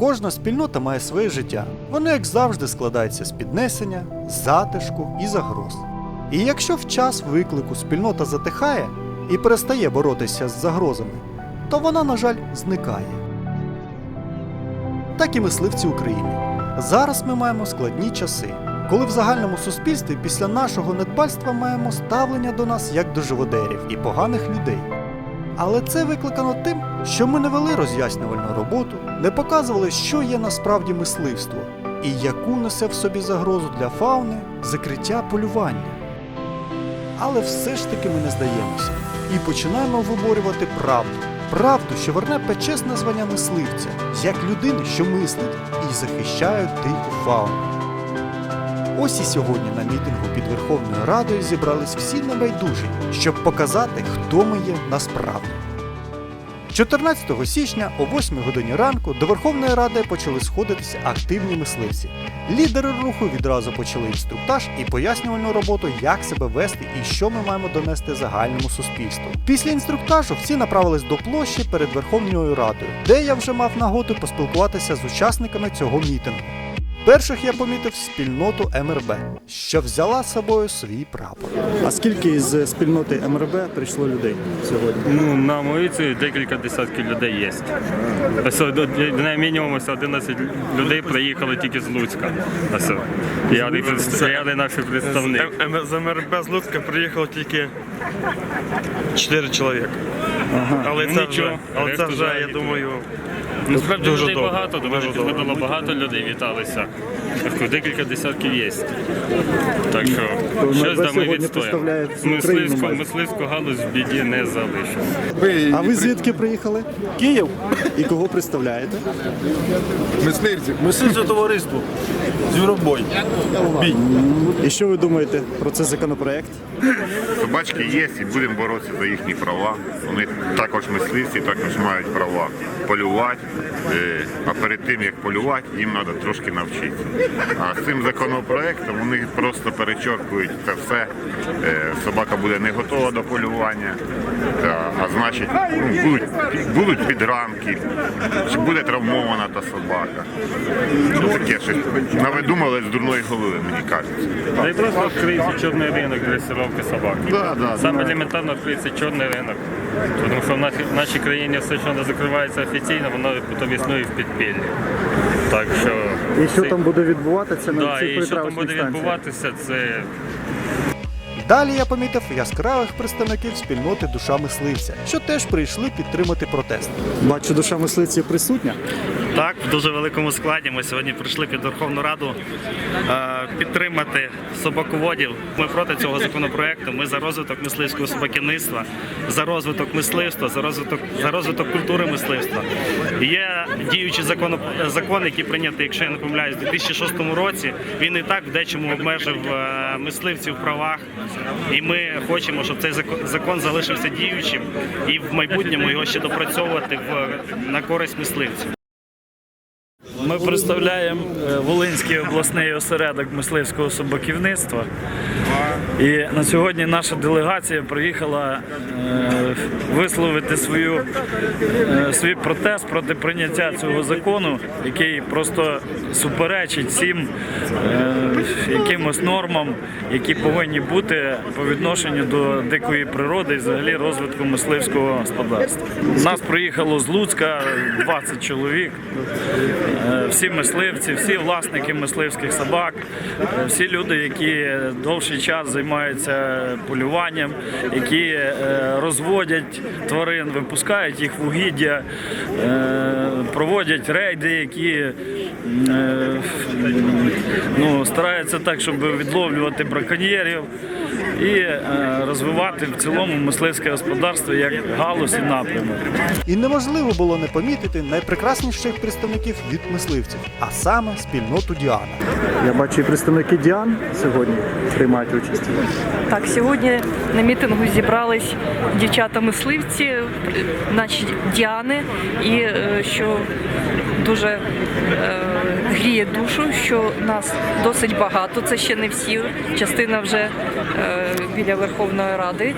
Кожна спільнота має своє життя. Воно, як завжди, складається з піднесення, затишку і загроз. І якщо в час виклику спільнота затихає і перестає боротися з загрозами, то вона, на жаль, зникає. Так і мисливці України. Зараз ми маємо складні часи, коли в загальному суспільстві після нашого недбальства маємо ставлення до нас як до живодерів і поганих людей. Але це викликано тим, що ми не вели роз'яснювальну роботу, не показували, що є насправді мисливство і яку несе в собі загрозу для фауни закриття полювання. Але все ж таки ми не здаємося і починаємо виборювати правду. Правду, що верне почесне звання мисливця, як людини, що мислить і захищає дику фауну. Ось і сьогодні на мітингу під Верховною Радою зібрались всі небайдужі, щоб показати, хто ми є насправді. 14 січня о 8 годині ранку до Верховної Ради почали сходитися активні мисливці. Лідери руху відразу почали інструктаж і пояснювальну роботу, як себе вести і що ми маємо донести загальному суспільству. Після інструктажу всі направились до площі перед Верховною Радою, де я вже мав нагоду поспілкуватися з учасниками цього мітингу. Перших я помітив спільноту МРБ, що взяла з собою свій прапор. А скільки з спільноти МРБ прийшло людей сьогодні? Ну, на вулиці декілька десятків людей є. Ось на мінімум ось 11 людей приїхали тільки з Луцька. Ось, я, я наші представник. М- М- З МРБ з Луцька приїхало тільки 4 чоловіка. Але Ну, це нічого, вже, але це вже, я думаю, Насправді Дуже людей добре. багато, до мене підводило багато людей, віталися. Декілька десятків є. Так що щось там ми відстоїмо. Мисливську, мисливську галузь в біді не залишимо. А ви звідки приїхали? Київ. І кого представляєте? Мисливці. Мисливське товариство. Звіробой. Бій. І що ви думаєте про цей законопроект? Собачки є і будемо боротися за їхні права. Вони також мисливці, також мають права полювати. Е, А перед тим як полювати, їм треба трошки навчитися. А з цим законопроектом вони просто перечоркують це все. Е, Собака буде не готова до полювання, а значить будуть, будуть підранки, чи буде травмована та собака. Ну, таке щось навидумали з дурної голови, мені кажеться. Та й просто відкриється чорний ринок дресировки собак. Да, да, Саме елементарно відкриється чорний ринок. Тому що в нашій, країні все, що не закривається офіційно, воно потім існує в підпіллі. Так що, І що там буде відбуватися на да, цих і що там буде відбуватися, це Далі я помітив яскравих представників спільноти душа мисливця, що теж прийшли підтримати протест. Бачу, душа мисливця присутня. Так, в дуже великому складі. Ми сьогодні прийшли під Верховну Раду е, підтримати собаководів. Ми проти цього законопроекту. Ми за розвиток мисливського собаківництва, за розвиток мисливства, за розвиток за розвиток культури мисливства. Є діючий закон, закон, який прийнятий, якщо я не помиляюсь, у 2006 році. Він і так в дечому обмежив е, мисливців в правах. І ми хочемо, щоб цей закон- залишився діючим і в майбутньому його ще допрацьовувати на користь мисливців. Ми представляємо е, Волинський обласний осередок мисливського собаківництва. І на сьогодні наша делегація приїхала е, висловити свою, е, свій протест проти прийняття цього закону, який просто суперечить всім е, якимось нормам, які повинні бути по відношенню до дикої природи і взагалі розвитку мисливського господарства. Нас приїхало з Луцька 20 чоловік. Е, всі мисливці, всі власники мисливських собак, е, всі люди, які довший час займаються полюванням, які е, розводять тварин, випускають їх в угіддя, е, проводять рейди, які е, ну, стараються так, щоб відловлювати браконьєрів і е, розвивати в цілому мисливське господарство як галузь і напрямок. І неможливо було не помітити найпрекрасніших представників від мисливців, а саме спільноту Діана. Я бачу, і представники Діан сьогодні приймають участь. Так, сьогодні на мітингу зібрались дівчата-мисливці, наші Діани, і е, що дуже е, гріє душу, що нас досить багато. Це ще не всі. Частина вже е, біля Верховної Ради,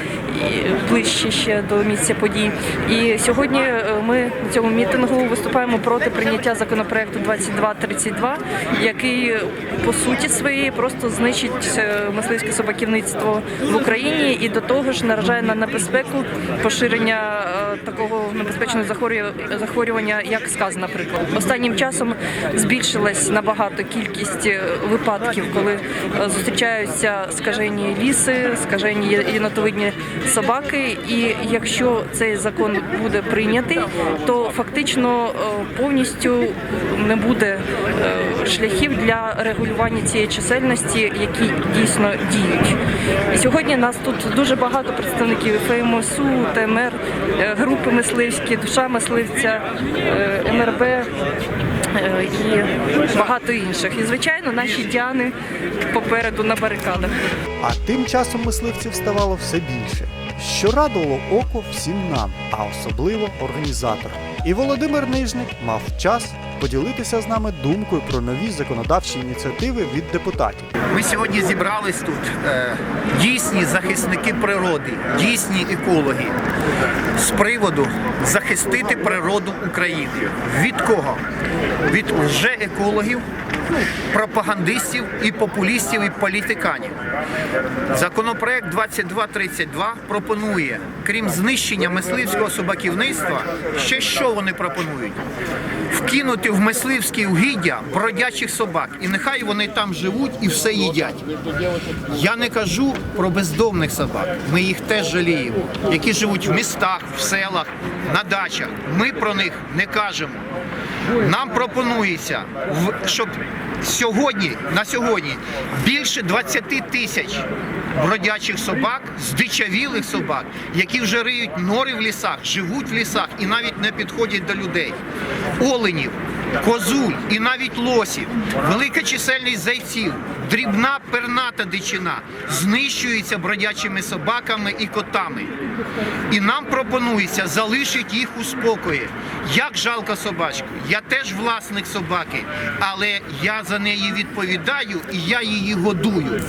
ближче ще до місця подій. І сьогодні е, ми на цьому мітингу виступаємо проти прийняття законопроекту 2232, який по суті своєї просто знищить е, мисливське собаківництво в Україні і до того ж наражає на небезпеку поширення е, такого небезпечного захворю- захворювання, як сказ, наприклад. Останнім часом збільшилась набагато кількість е, випадків, коли е, зустрічаються скажені ліси, скажені єнотовидні собаки. І якщо цей закон буде прийнятий, то фактично е, повністю не буде е, шляхів для регулювання цієї чисельності, які дійсно діють. Сьогодні нас тут дуже багато представників ФМСУ, ТМР, е, групи мисливські, душа мисливця, МРБ і багато інших. І звичайно, наші діани попереду на барикадах. А тим часом мисливців ставало все більше, що радувало око всім нам, а особливо організаторам. І Володимир Нижник мав час поділитися з нами думкою про нові законодавчі ініціативи від депутатів. Ми сьогодні зібрались тут е, дійсні захисники природи, дійсні екологи з приводу захистити природу України. Від кого? Від лже-екологів, пропагандистів і популістів і політиканів. Законопроект 2232 пропонує, крім знищення мисливського собаківництва, ще що вони пропонують? Вкинути в мисливські угіддя бродячих собак, і нехай вони там живуть і все їдять. Я не кажу про бездомних собак. Ми їх теж жаліємо, які живуть в містах, в селах, на дачах. Ми про них не кажемо. Нам пропонується, щоб сьогодні, на сьогодні, більше 20 тисяч бродячих собак, здичавілих собак, які вже риють нори в лісах, живуть в лісах і навіть не підходять до людей. Оленів, козуль і навіть лосів, велика чисельність зайців, дрібна перната дичина знищується бродячими собаками і котами. І нам пропонується залишити їх у спокої. Як жалко собачку. Я теж власник собаки, але я за неї відповідаю і я її годую.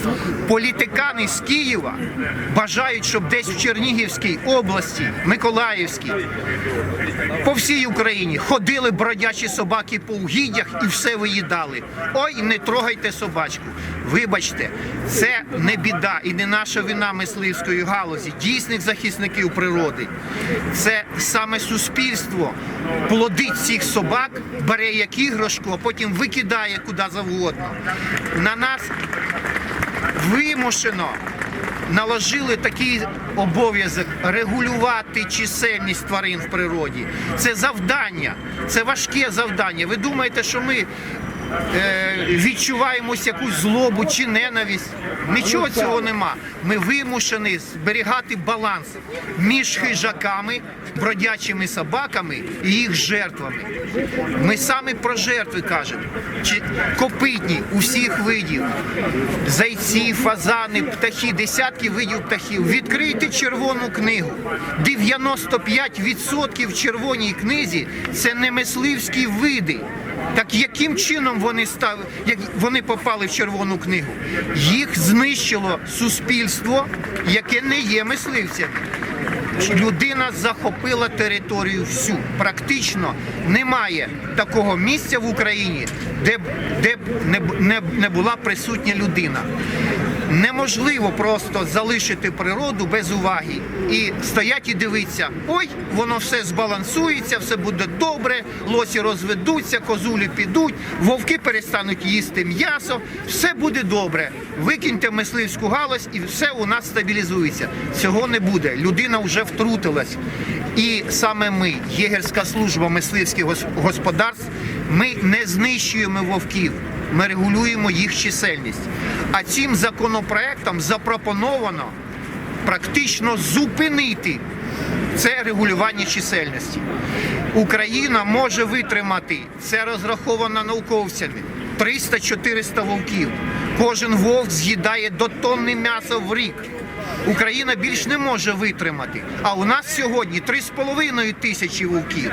Політикани з Києва бажають, щоб десь в Чернігівській області, Миколаївській, по всій Україні ходили бродячі собаки по угіддях і все виїдали. Ой, не трогайте собачку. Вибачте, це не біда і не наша вина мисливської галузі, дійсних захисників природи. Це саме суспільство плодить цих собак, бере як іграшку, а потім викидає куди завгодно. На нас вимушено наложили такий обов'язок регулювати чисельність тварин в природі. Це завдання, це важке завдання. Ви думаєте, що ми відчуваємось якусь злобу чи ненависть? Нічого цього нема. Ми вимушені зберігати баланс між хижаками, бродячими собаками і їх жертвами. Ми саме про жертви кажемо. Чи копитні усіх видів, зайці, фазани, птахи, десятки видів птахів. Відкрийте червону книгу. 95% в червоній книзі це не мисливські види. Так яким чином вони стали, як вони попали в червону книгу? Їх знищило суспільство, яке не є мисливцями. Людина захопила територію всю. Практично немає такого місця в Україні, де б, де б не, не, не була присутня людина. Неможливо просто залишити природу без уваги і стоять і дивитися, ой, воно все збалансується, все буде добре, лосі розведуться, козулі підуть, вовки перестануть їсти м'ясо, все буде добре. Викиньте мисливську галузь і все у нас стабілізується. Цього не буде. Людина вже втрутилась. І саме ми, єгерська служба мисливських гос- господарств, ми не знищуємо вовків ми регулюємо їх чисельність. А цим законопроектом запропоновано практично зупинити це регулювання чисельності. Україна може витримати, це розраховано науковцями, 300-400 вовків. Кожен вовк з'їдає до тонни м'яса в рік. Україна більш не може витримати. А у нас сьогодні 3,5 тисячі вовків.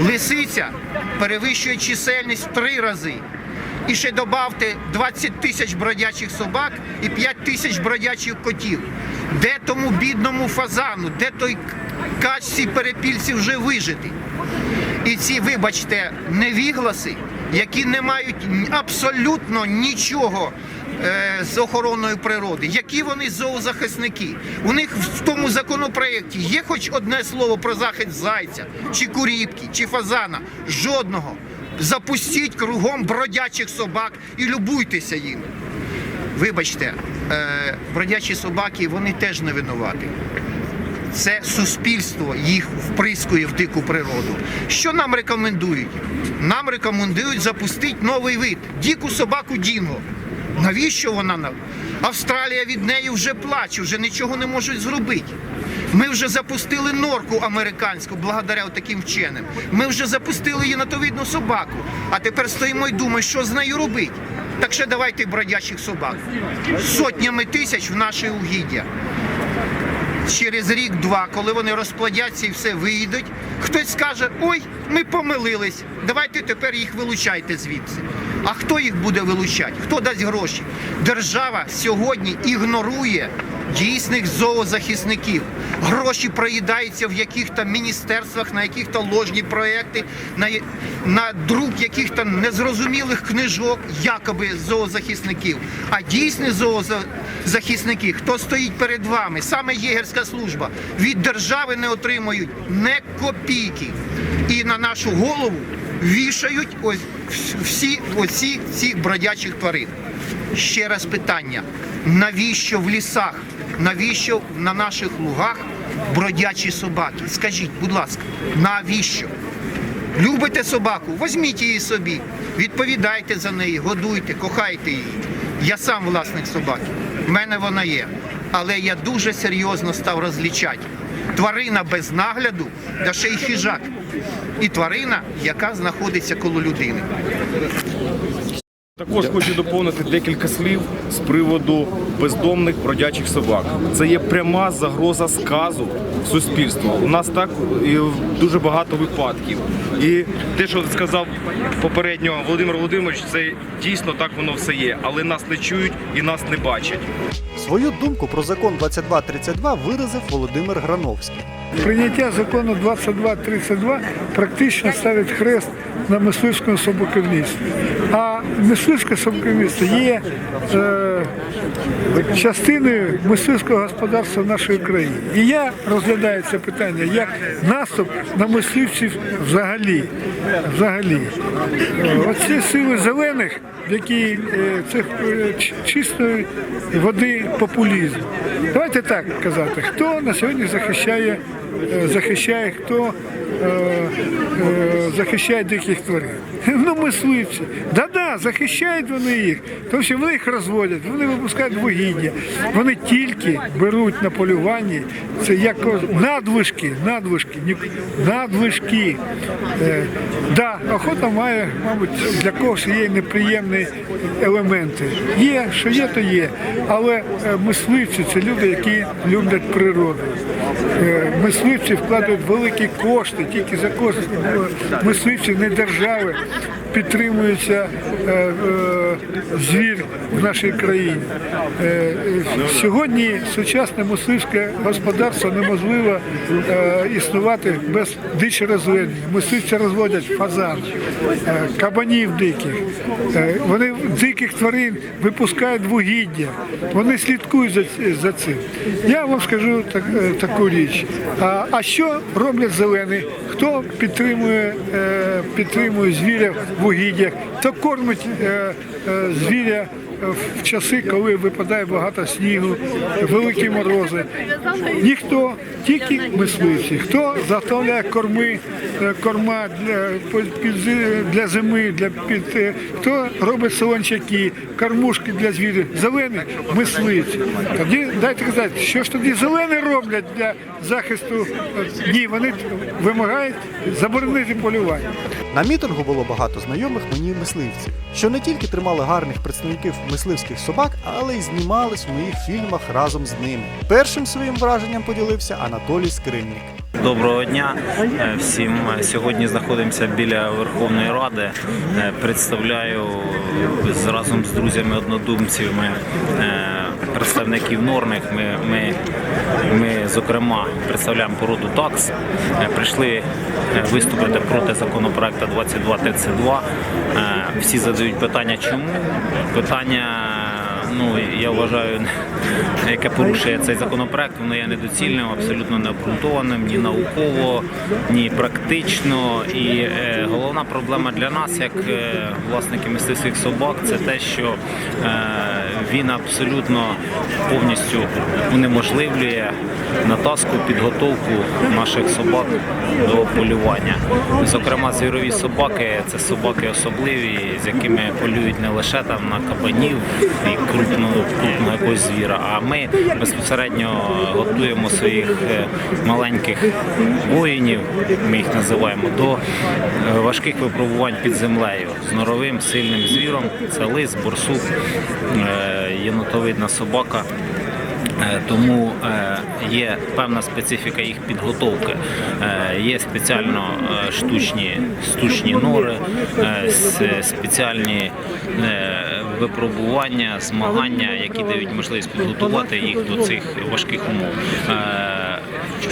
Лисиця перевищує чисельність в три рази. І ще додавте 20 тисяч бродячих собак і 5 тисяч бродячих котів. Де тому бідному фазану, де той качці перепільці вже вижити? І ці, вибачте, невігласи, які не мають абсолютно нічого е, з охороною природи, які вони зоозахисники. У них в тому законопроєкті є хоч одне слово про захист зайця, чи куріпки, чи фазана. Жодного. Запустіть кругом бродячих собак і любуйтеся їм. Вибачте, е, бродячі собаки вони теж не винуваті. Це суспільство їх вприскує в дику природу. Що нам рекомендують? Нам рекомендують запустити новий вид дику собаку Дінго. Навіщо вона нам? Австралія від неї вже плаче, вже нічого не можуть зробити. Ми вже запустили норку американську благодаря таким вченим. Ми вже запустили єнотовідну собаку. А тепер стоїмо і думаємо, що з нею робити. Так ще давайте бродячих собак. Сотнями тисяч в наші угіддя через рік-два, коли вони розплодяться і все вийдуть, хтось скаже: ой, ми помилились, давайте тепер їх вилучайте звідси. А хто їх буде вилучати? Хто дасть гроші? Держава сьогодні ігнорує дійсних зоозахисників. Гроші проїдаються в яких-то міністерствах, на яких-то ложні проекти, на, на друк яких-то незрозумілих книжок, якоби зоозахисників. А дійсні зоозахисники, хто стоїть перед вами, саме єгерська служба, від держави не отримують не копійки. І на нашу голову вішають ось всі оці ці бродячих тварин. Ще раз питання: навіщо в лісах, навіщо на наших лугах бродячі собаки? Скажіть, будь ласка, навіщо? Любите собаку? Візьміть її собі, відповідайте за неї, годуйте, кохайте її. Я сам власник собаки, в мене вона є. Але я дуже серйозно став розлічати. Тварина без нагляду, да ще й хижак. І тварина, яка знаходиться коло людини. Також хочу доповнити декілька слів з приводу бездомних бродячих собак. Це є пряма загроза сказу суспільству. У нас так і дуже багато випадків. І те, що сказав попередньо Володимир Володимирович, це дійсно так воно все є. Але нас не чують і нас не бачать. Свою думку про закон 2232 виразив Володимир Грановський. Прийняття закону 2232 практично ставить хрест на мисливському собаківництві. А мисливське собаківництво є е, частиною мисливського господарства нашої країни. І я розглядаю це питання як наступ на мисливців взагалі. взагалі. Оці сили зелених, які е, це е, чистої води популізм. Давайте так казати, хто на сьогодні захищає, захищає хто е, е, захищає диких тварин. Ну, мисливці. Да-да, захищають вони їх, тому що вони їх розводять, вони випускають вугілля. Вони тільки беруть на полюванні, це як надвишки, надвишки, надвишки. Е, да, охота має, мабуть, для когось є неприємні елементи. Є, що є, то є. Але е, мисливці це люди, які люблять природу. Е, Мисливці вкладають великі кошти, тільки за кошти мисливців, не держави підтримується е, е, звір в нашій країні. Сьогодні сучасне мисливське господарство неможливо існувати без дичі розведення. Мисливці розводять фазан, кабанів диких. Вони диких тварин випускають вугіддя. Вони слідкують за, цим. Я вам скажу так, таку річ. А, а що роблять зелені? Хто підтримує, е, підтримує звіря в угіддях, хто кормить е, е, звіря в часи, коли випадає багато снігу, великі морози. Ніхто, тільки мисливці. Хто заготовляє корми, е, корма для, для зими, для під, е, хто робить солончаки, кормушки для звірів. Зелені мисливці. Тоді дайте казати, що ж тоді зелені роблять для захисту? Е, Ні, вони вимагають заборонити полювання. На мітингу було багато знайомих мені мисливців, що не тільки тримали гарних представників мисливських собак, але й знімались в моїх фільмах разом з ними. Першим своїм враженням поділився Анатолій Скринник. Доброго дня е, всім. Сьогодні знаходимося біля Верховної Ради. Е, Представляю е, разом з друзями-однодумцями представників Норних. Ми, ми, ми, зокрема, представляємо породу ТАКС. Е, Прийшли е, виступити проти законопроекту 2232. Е, Всі задають питання, чому? Питання ну я вважаю, яке порушує цей законопроект, воно є недоцільним, абсолютно необґрунтованим, ні науково, ні практично. І е, головна проблема для нас, як е, власників мисливських собак, це те, що е, він абсолютно повністю унеможливлює натаску, підготовку наших собак до полювання. Зокрема, звірові собаки це собаки особливі, з якими полюють не лише там на кабанів і крупного крупного якогось звіра, а ми безпосередньо готуємо своїх е, маленьких воїнів, ми їх називаємо, до е, важких випробувань під землею з норовим сильним звіром. Це лис, борсук, е, єнотовидна собака. Е, Тому е, є певна специфіка їх підготовки. Е, Є спеціально штучні, штучні нори, спеціальні випробування, змагання, які дають можливість підготувати їх до цих важких умов.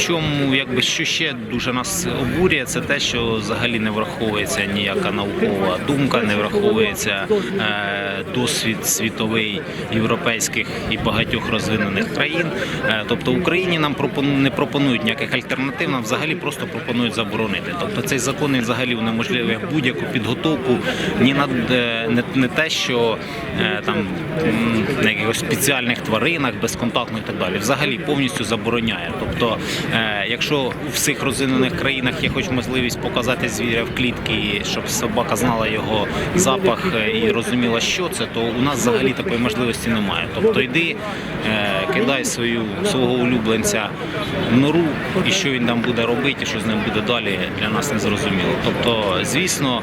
Чому якби що ще дуже нас обурює, це те, що взагалі не враховується ніяка наукова думка, не враховується е, досвід світовий європейських і багатьох розвинених країн. Е, тобто Україні нам пропону- не пропонують ніяких альтернатив, нам взагалі просто пропонують заборонити. Тобто цей закон взагалі унеможливує будь-яку підготовку ні на е, не, не те, що там на якихось спеціальних тваринах, безконтактних і так далі. Взагалі повністю забороняє. Тобто, якщо у всіх розвинених країнах є хоч можливість показати звіря в клітці, щоб собака знала його запах е, і розуміла, що це, то у нас взагалі такої можливості немає. Тобто йди, е, кидай свою свого улюбленця в нору, і що він там буде робити, і що з ним буде далі, для нас не зрозуміло. Тобто, звісно,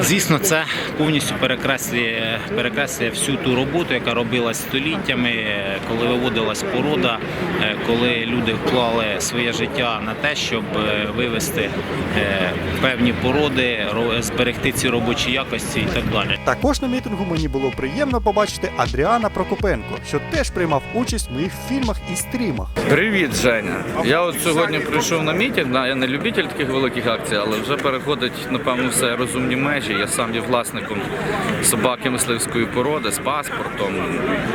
Звісно, це повністю перекреслює, перекреслює всю ту роботу, яка робилась століттями, е, коли виводилась порода, е, коли люди вклали своє життя на те, щоб е, вивести е, певні породи, ро- зберегти ці робочі якості і так далі. Також на мітингу мені було приємно побачити Адріана Прокопенко, що теж приймав участь в моїх фільмах і стрімах. Привіт, Женя. Я от сьогодні прийшов на мітинг. да, Я не любитель таких великих акцій, але вже переходить, напевно, все розумні межі. Я сам є власником собаки мисливської породи з паспортом,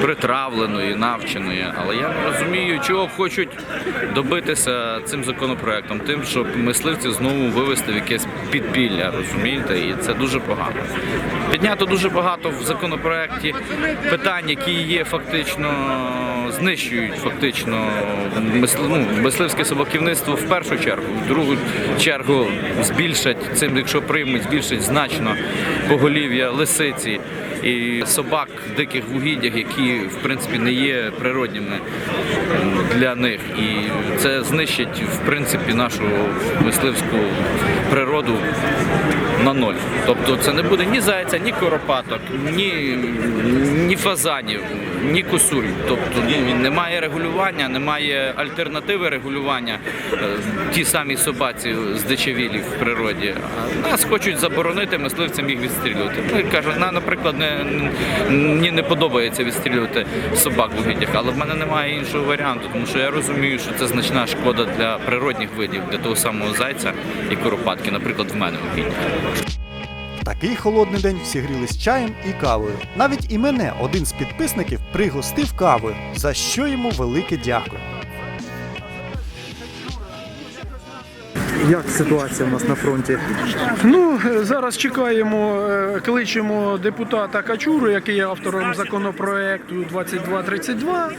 притравленої, навченої. Але я не розумію, чого хочуть добитися цим законопроектом, тим, щоб мисливців знову вивести в якесь підпілля, розумієте? І це дуже погано. Піднято дуже багато в законопроекті питань, які є фактично знищують фактично ну, мисливське собаківництво в першу чергу, в другу чергу збільшать цим, якщо приймуть, збільшать значно поголів'я лисиці і собак в диких вугіддях, які в принципі не є природніми для них. І це знищить в принципі нашу мисливську природу на ноль. Тобто це не буде ні зайця, ні коропаток, ні, ні фазанів, ні косуль. Тобто ну, немає регулювання, немає альтернативи регулювання е, ті самі собаці здичавілі в природі. Нас хочуть заборонити мисливцям їх відстрілювати. Ну, кажуть, на, наприклад, не, мені не подобається відстрілювати собак в угіддях, але в мене немає іншого варіанту, тому що я розумію, що це значна шкода для природних видів, для того самого зайця і коропатки, наприклад, в мене в угіддях. В такий холодний день всі грілись чаєм і кавою. Навіть і мене один з підписників пригостив кавою, за що йому велике дякую. Як ситуація у нас на фронті? Ну, зараз чекаємо, е, кличемо депутата Качуру, який є автором законопроекту 2232.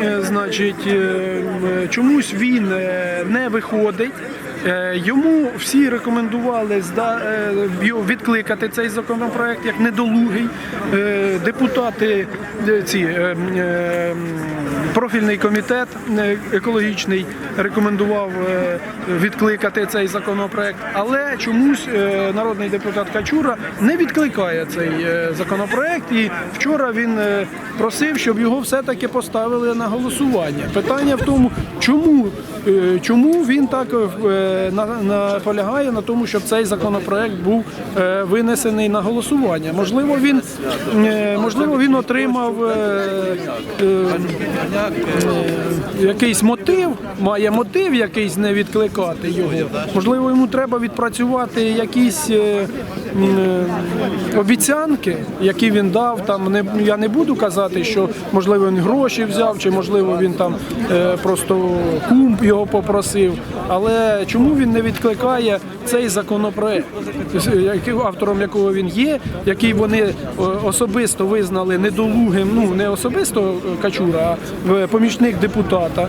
Е, Значить, е, чомусь він не виходить. Е, Йому всі рекомендували е, відкликати цей законопроект як недолугий. Е, Депутати ці профільний комітет екологічний рекомендував відкликати цей законопроект, але чомусь народний депутат Качура не відкликає цей законопроект. І вчора він просив, щоб його все-таки поставили на голосування. Питання в тому, чому чому він так наполягає на тому, щоб цей законопроект був е, винесений на голосування. Можливо, він е, можливо він отримав е, якийсь мотив, має мотив якийсь не відкликати його. Можливо, йому треба відпрацювати якісь обіцянки, які він дав. Там не я не буду казати, що можливо він гроші взяв, чи можливо він там е, просто кум його попросив. Але чому він не відкликає цей законопроект, автором якого він є, який вони е, особисто визнали недолугим, ну не особисто Качура, а е, помічник депутата.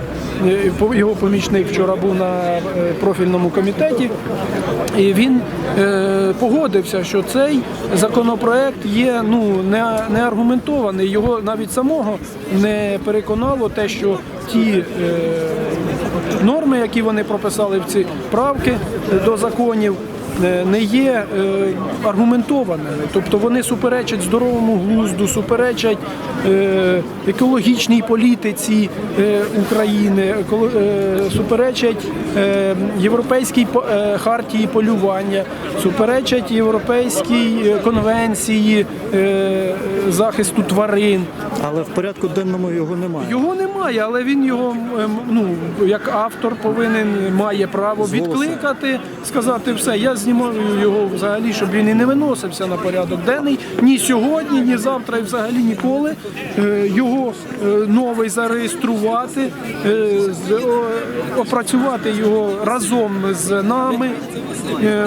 Його помічник вчора був на профільному комітеті, і він е, погодився, що цей законопроект є ну не, не аргументований. Його навіть самого не переконало те, що ті е, норми, які вони прописали в ці правки до законів. Е, Не є е, аргументованими, тобто вони суперечать здоровому глузду, суперечать е, екологічній політиці України, суперечать європейській хартії полювання, суперечать європейській конвенції захисту тварин. Але в порядку денному його немає. Його немає, але він його ну як автор повинен має право відкликати, сказати все. Я знімаю його взагалі, щоб він і не виносився на порядок денний ні сьогодні, ні завтра, і взагалі ніколи. Е, Його е, новий зареєструвати, е, опрацювати його разом з нами.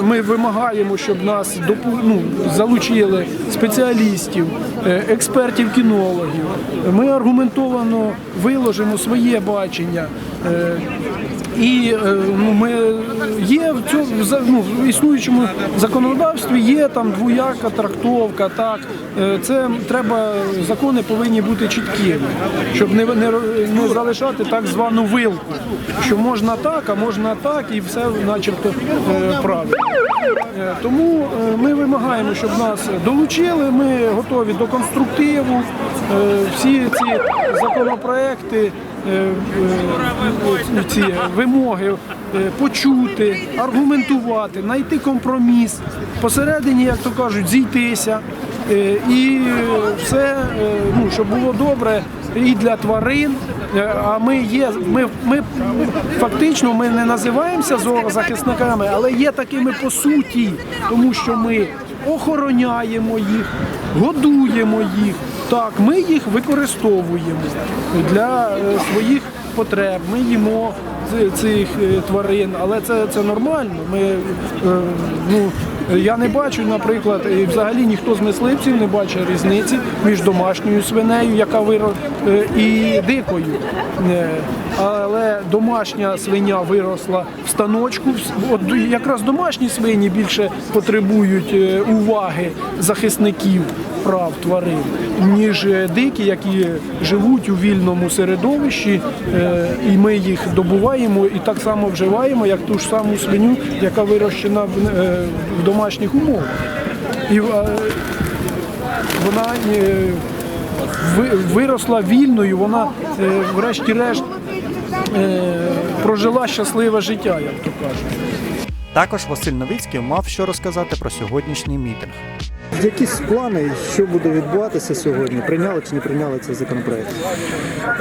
Ми вимагаємо, щоб нас ну, залучили спеціалістів, експертів, кінологів. Ми аргументовано виложимо своє бачення. І е, ну, ми є в цьому ну, в існуючому законодавстві є там двояка трактовка. Так Е, це треба закони повинні бути чіткими, щоб не, не, не залишати так звану вилку, що можна так, а можна так, і все, начебто, е, правильно. Тому ми вимагаємо, щоб нас долучили. Ми готові до конструктиву. Всі ці законопроекти, ці вимоги е, почути, аргументувати, знайти компроміс, посередині, як то кажуть, зійтися. Е, І все, е, ну, щоб було добре і для тварин. Е, А ми є, ми, ми фактично ми не називаємося зоозахисниками, але є такими по суті, тому що ми охороняємо їх, годуємо їх. Так, ми їх використовуємо для е, своїх потреб. Ми їмо цих е, тварин, але це, це нормально. Ми, е, ну, я не бачу, наприклад, і взагалі ніхто з мисливців не бачить різниці між домашньою свинею, яка виро... е, і дикою. Але домашня свиня виросла в станочку. От якраз домашні свині більше потребують е, уваги захисників прав тварин, ніж е, дикі, які живуть у вільному середовищі, е, і ми їх добуваємо і так само вживаємо, як ту ж саму свиню, яка вирощена в, домашніх умовах. І вона виросла вільною, вона врешті-решт прожила щасливе життя, як то кажуть. Також Василь Новицький мав що розказати про сьогоднішній мітинг. Якісь плани, що буде відбуватися сьогодні? Прийняли чи не прийняли цей законопроект?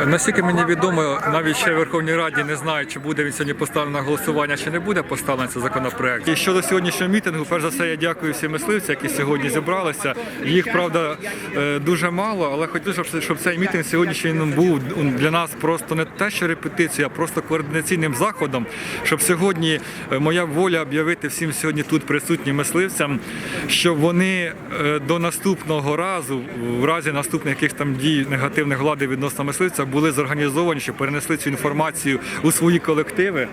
Наскільки мені відомо, навіть ще в Верховній Раді не знають, чи буде він сьогодні поставлений на голосування, чи не буде поставлений цей законопроект. І щодо сьогоднішнього мітингу, перш за все, я дякую всім мисливцям, які сьогодні зібралися. Їх правда е, дуже мало, але хотілося, щоб- цей мітинг сьогоднішній ну, був для нас просто не те, що репетиція, а просто координаційним заходом, щоб сьогодні е, моя воля об'явити всім сьогодні тут присутнім мисливцям, щоб вони до наступного разу, в разі наступних якихось там дій негативних влади відносно мисливця, були зорганізовані, щоб перенесли цю інформацію у свої колективи,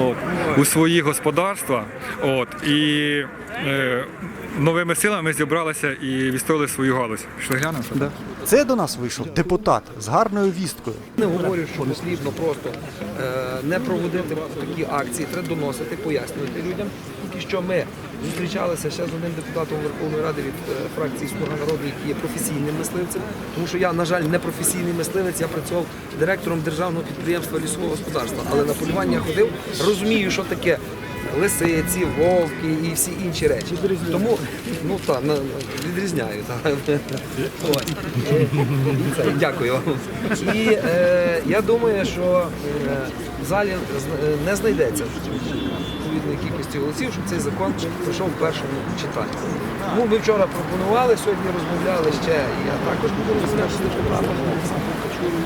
от, у свої господарства. От, і е, новими силами ми зібралися і відстояли свою галузь. Що глянемо? Да. Це до нас вийшов депутат з гарною вісткою. Не говорю, що дослівно просто е, не проводити такі акції, треба доносити, пояснювати людям. Тільки що ми зустрічалися ще з одним депутатом Верховної Ради від е, фракції Слуга народу, який є професійним мисливцем. Тому що я, на жаль, не професійний мисливець. Я працював директором державного підприємства лісового господарства, але на полювання ходив, розумію, що таке. Лисиці, вовки і всі інші речі. Тому ну так, відрізняю. От. Це, Дякую вам. І е, я думаю, що е, в залі е, не знайдеться відповідної кількості голосів, щоб цей закон пройшов в першому читанні. Тому ми вчора пропонували, сьогодні розмовляли ще, і я також буду Олександром Качурою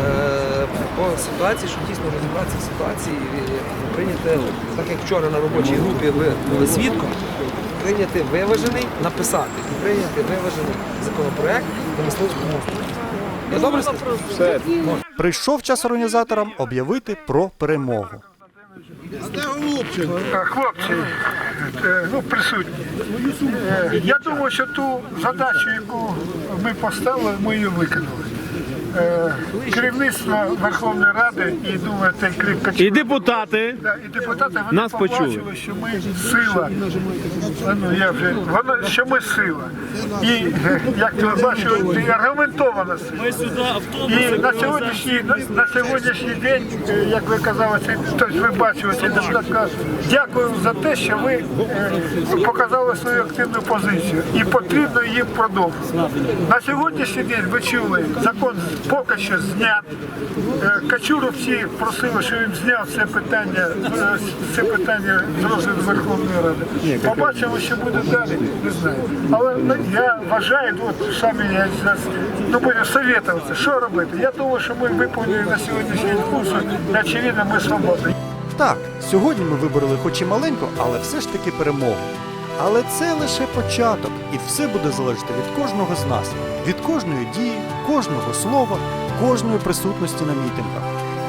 е, по ситуації, щоб дійсно розібратися в ситуації і прийняти, так як вчора на робочій групі ви були свідком, прийняти виважений, написати і прийняти виважений законопроект на мисливському. Я добре? Все. Прийшов час організаторам об'явити про перемогу. Хлопці, е, ну присутні. Е, Я думаю, що ту задачу, яку ми поставили, ми її виконали. Е, Керівництво Верховної Ради і думаю, той крик І депутати Да, і депутати вони Нас побачили, почули. що ми сила. А Ну, я вже, воно, що ми сила. І е, як ви бачили, і аргументована сила. І на сьогоднішній, на, на сьогоднішній день, е, як ви казали, цей, тобто ви бачили, цей депутат каже, дякую за те, що ви е, показали свою активну позицію. І потрібно її продовжувати. На сьогоднішній день ви чули, закон поки що знят. Е, Качуру всі просили, що він зняв це питання, е, це питання з розгляду Верховної Ради. Побачимо, що буде далі, не знаю. Але ну, я вважаю, от самі я зараз ну, будемо що робити. Я думаю, що ми виповнили на сьогоднішній і очевидно, ми свободні. Так, сьогодні ми вибороли хоч і маленько, але все ж таки перемогу. Але це лише початок, і все буде залежати від кожного з нас, від кожної дії, кожного слова, кожної присутності на мітингах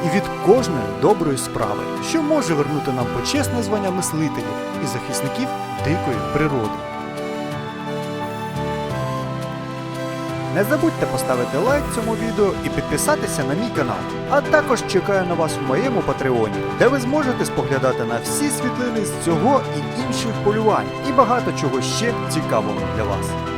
і від кожної доброї справи, що може вернути нам почесне звання мислителів і захисників дикої природи. Не забудьте поставити лайк цьому відео і підписатися на мій канал. А також чекаю на вас в моєму патреоні, де ви зможете споглядати на всі світлини з цього і інших полювань і багато чого ще цікавого для вас.